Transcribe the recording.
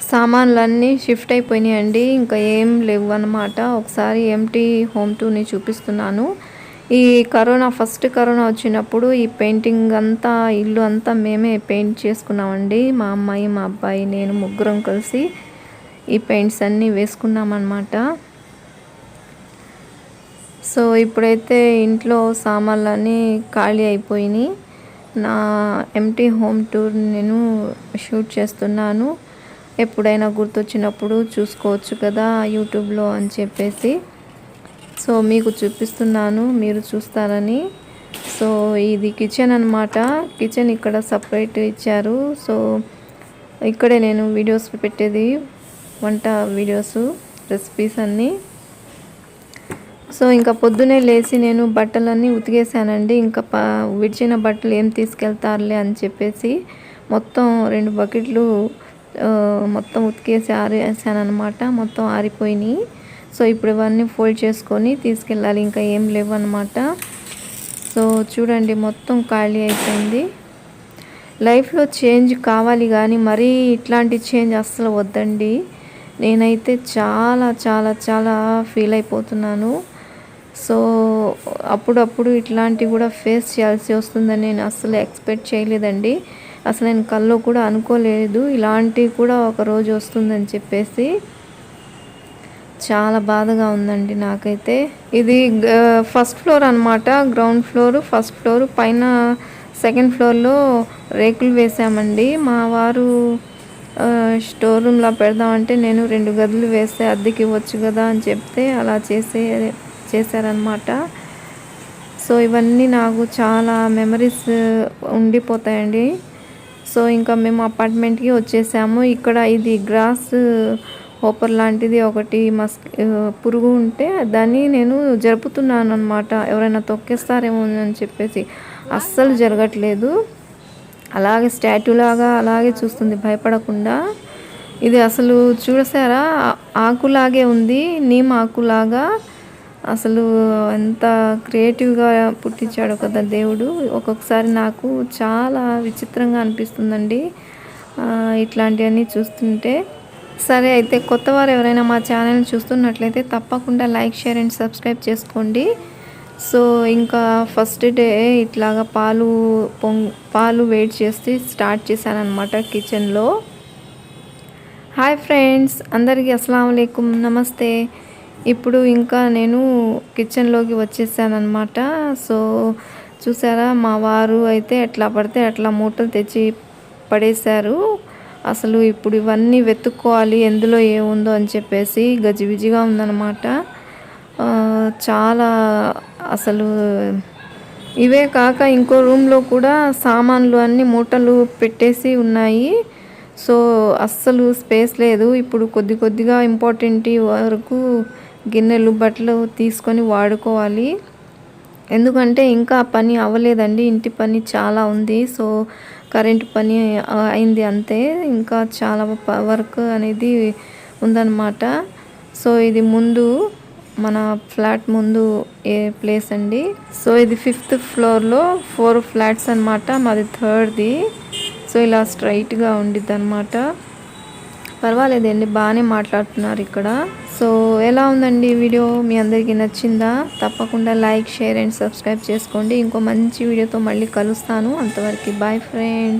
సామాన్లన్నీ షిఫ్ట్ అయిపోయినాయండి. ఇంకా ఏం లేవు అనమాట ఒకసారి ఎంటీ హోమ్ టూని చూపిస్తున్నాను. ఈ కరోనా ఫస్ట్ కరోనా వచ్చినప్పుడు ఈ పెయింటింగ్ అంతా ఇల్లు అంతా మేమే పెయింట్ చేసుకున్నామండి. మా అమ్మాయి మా అబ్బాయి నేను ముగ్గురం కలిసి ఈ పెయింట్స్ అన్నీ వేసుకున్నామన్నమాట. సో ఇప్పుడైతే ఇంట్లో సామాన్లన్నీ ఖాళీ అయిపోయినాయి. నా ఎంటీ హోమ్ టూర్ నేను షూట్ చేస్తున్నాను. ఎప్పుడైనా గుర్తొచ్చినప్పుడు చూసుకోవచ్చు కదా యూట్యూబ్లో అని చెప్పేసి. సో మీకు చూపిస్తున్నాను మీరు చూస్తారని. సో ఇది కిచెన్ అనమాట కిచెన్ ఇక్కడ సపరేట్ ఇచ్చారు. సో ఇక్కడే నేను వీడియోస్ పెట్టేది వంట వీడియోస్ రెసిపీస్ అన్నీ. సో ఇంకా పొద్దునే లేచి నేను బట్టలన్నీ ఉతికేసానండి. ఇంకా విడిచిన బట్టలు ఏం తీసుకెళ్తారులే అని చెప్పేసి మొత్తం రెండు బకెట్లు మొత్తం ఉతికేసి ఆరేసాను అనమాట మొత్తం ఆరిపోయినాయి. సో ఇప్పుడు ఇవన్నీ ఫోల్డ్ చేసుకొని తీసుకెళ్ళాలి. ఇంకా ఏం లేవు అనమాట సో చూడండి మొత్తం ఖాళీ అయిపోయింది. లైఫ్లో చేంజ్ కావాలి కానీ మరీ ఇట్లాంటి చేంజ్ అస్సలు వద్దండి. నేనైతే చాలా చాలా చాలా ఫీల్ అయిపోతున్నాను. సో అప్పుడప్పుడు ఇట్లాంటివి కూడా ఫేస్ చేయాల్సి వస్తుందని నేను అస్సలు ఎక్స్పెక్ట్ చేయలేదండి. అసలు నేను కల్లో కూడా అనుకోలేదు. ఇలాంటివి కూడా ఒక రోజు వస్తుందని చెప్పేసి చాలా బాధగా ఉందండి నాకైతే. ఇది ఫస్ట్ ఫ్లోర్ అనమాట గ్రౌండ్ ఫ్లోర్ ఫస్ట్ ఫ్లోర్. పైన సెకండ్ ఫ్లోర్లో రేకులు వేసామండి. మా వారు స్టోర్ రూమ్లో పెడదామంటే నేను రెండు గదులు వేస్తే అద్దెకి ఇవ్వచ్చు కదా అని చెప్తే అలా చేసే చేశారనమాట సో ఇవన్నీ నాకు చాలా మెమరీస్ ఉండిపోతాయండి. సో ఇంకా మేము అపార్ట్మెంట్కి వచ్చేసాము. ఇక్కడ ఇది గ్రాస్ హోపర్ లాంటిది ఒకటి మస్ పురుగు ఉంటే దాన్ని నేను జరుపుతున్నాను అనమాట ఎవరైనా తొక్కేస్తారేమో అని చెప్పేసి. అస్సలు జరగట్లేదు. అలాగే స్టాట్యూ లాగా అలాగే చూస్తుంది. భయపడకుండా. ఇది అసలు చూసారా? ఆకులాగే ఉంది. నీమ్ ఆకులాగా. అసలు ఎంత క్రియేటివ్గా పుట్టించాడు కదా దేవుడు. ఒక్కొక్కసారి నాకు చాలా విచిత్రంగా అనిపిస్తుందండి. ఇట్లాంటివన్నీ చూస్తుంటే. సరే అయితే కొత్త వారు ఎవరైనా మా ఛానల్ చూస్తున్నట్లయితే తప్పకుండా లైక్ షేర్ అండ్ సబ్స్క్రైబ్ చేసుకోండి. సో ఇంకా ఫస్ట్ డే ఇట్లాగా పాలు పొంగ్ పాలు వెయిట్ చేసి స్టార్ట్ చేశాను అనమాట కిచెన్లో. హాయ్ ఫ్రెండ్స్ అందరికీ అస్సలం నమస్తే. ఇప్పుడు ఇంకా నేను కిచెన్లోకి వచ్చేసానమాట సో చూసారా మా వారు అయితే ఎట్లా పడితే అట్లా మూటలు తెచ్చి పడేశారు. అసలు ఇప్పుడు ఇవన్నీ వెతుక్కోవాలి ఎందులో ఏముందో అని చెప్పేసి గజిబిజిగా ఉందన్నమాట. చాలా అసలు ఇవే కాక ఇంకో రూమ్లో కూడా సామాన్లు అన్ని మూటలు పెట్టేసి ఉన్నాయి. సో అస్సలు స్పేస్ లేదు. ఇప్పుడు కొద్ది కొద్దిగా ఇంపార్టెంట్ వరకు గిన్నెలు బట్టలు తీసుకొని వాడుకోవాలి. ఎందుకంటే ఇంకా పని అవ్వలేదండి. ఇంటి పని చాలా ఉంది. సో కరెంటు పని అయింది అంతే. ఇంకా చాలా వర్క్ అనేది ఉందన్నమాట. సో ఇది ముందు మన ఫ్లాట్ ముందు ఏ ప్లేస్ అండి? సో ఇది ఫిఫ్త్ ఫ్లోర్లో ఫోర్ ఫ్లాట్స్ అనమాట మాది థర్డ్ది. సో ఇలా స్ట్రైట్గా ఉండిద్ది అనమాట పర్వాలేదండి బాగానే మాట్లాడుతున్నారు ఇక్కడ. సో ఎలా ఉందండి వీడియో? మీ అందరికీ నచ్చిందా? తప్పకుండా లైక్ షేర్ అండ్ సబ్స్క్రైబ్ చేసుకోండి. ఇంకో మంచి వీడియోతో మళ్ళీ కలుస్తాను. అంతవరకు బాయ్ ఫ్రెండ్స్.